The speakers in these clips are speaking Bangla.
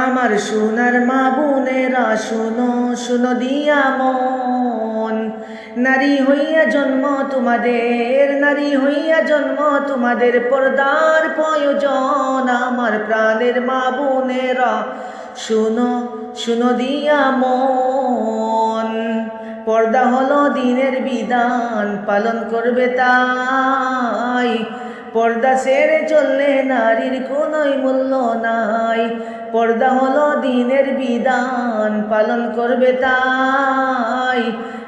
আমার সোনার মা বোনেরা শুনো শুনো দিয়া মন। নারী হইয়া জন্ম তোমাদের, নারী হইয়া জন্ম তোমাদের পর্দার প্রয়োজন। আমার প্রাণের মা বোনেরা শুনো শুনো দিয়া মন। পর্দা হলো দিনের বিধান, পালন করবে তাই। পর্দা ছেড়ে চললে নারীর কোনোই মূল্য নাই। পর্দা হলো দিনের বিধান, পালন করবে তাই।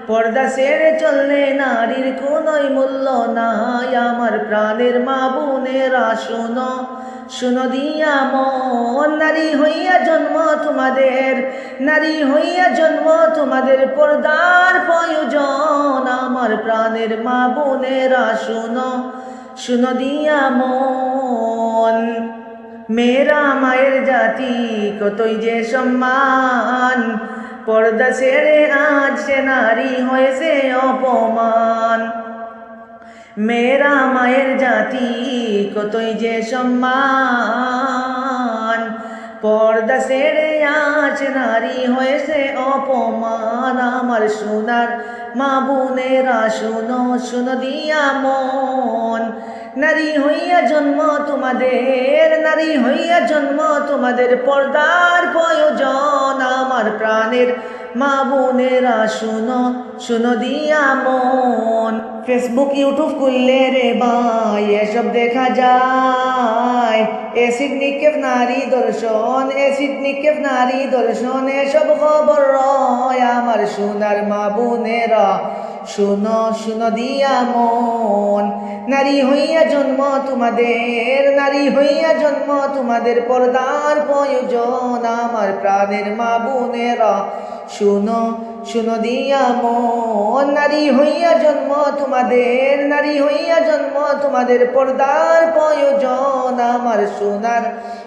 পর্দা সেরে চললে নারীর কোনোই মূল্য নাই। আমার প্রাণের মা বোনেরা শুনো শুনো দিয়া মন। নারী হইয়া জন্ম তোমাদের, নারী হইয়া জন্ম তোমাদের পর্দার প্রয়োজন। আমার প্রাণের মা বোনেরা শুনো শুনো দিয়া মন। মেয়েরা মায়ের জাতি, কতই যে সম্মান। পর্দা ছেড়ে আজ সে নারী হয়েছে অপমান। মেয়েরা মায়ের জাতি, কতই যে সম্মান। পর্দা ছেড়ে আজ নারী হয়েছে অপমান। আমার সোনার মা বোনেরা, শুনো শুনো দিয়া মন। নারী হইয়া জন্ম তোমাদের, নারী হইয়া জন্ম তোমাদের পর্দার প্রয়োজন। আমার প্রাণের মা বোনেরা শুনো শুনো দিয়া মন। ফেসবুক ইউটিউব খুললে রে ভাই, এসব দেখা যায়। এসিড নিক্ষেপ নারী দর্শন এসিড নিক্ষেপ নারী দর্শন, এসব খবর রয়। আমার সোনার মা বোনেরা শুনো শুনো দিয়া মন। নারী হইয়া জন্ম তোমাদের, নারী হইয়া জন্ম তোমাদের পর্দার প্রয়োজন। আমার প্রাণের মা বোনেরা, শুনো শুনো দিয়া মন। নারী হইয়া জন্ম তোমাদের, নারী হইয়া জন্ম তোমাদের পর্দার প্রয়োজন। আমার সোনার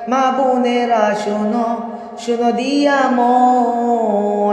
মা বোনেরা, শুনো শুনো দিয়া মন।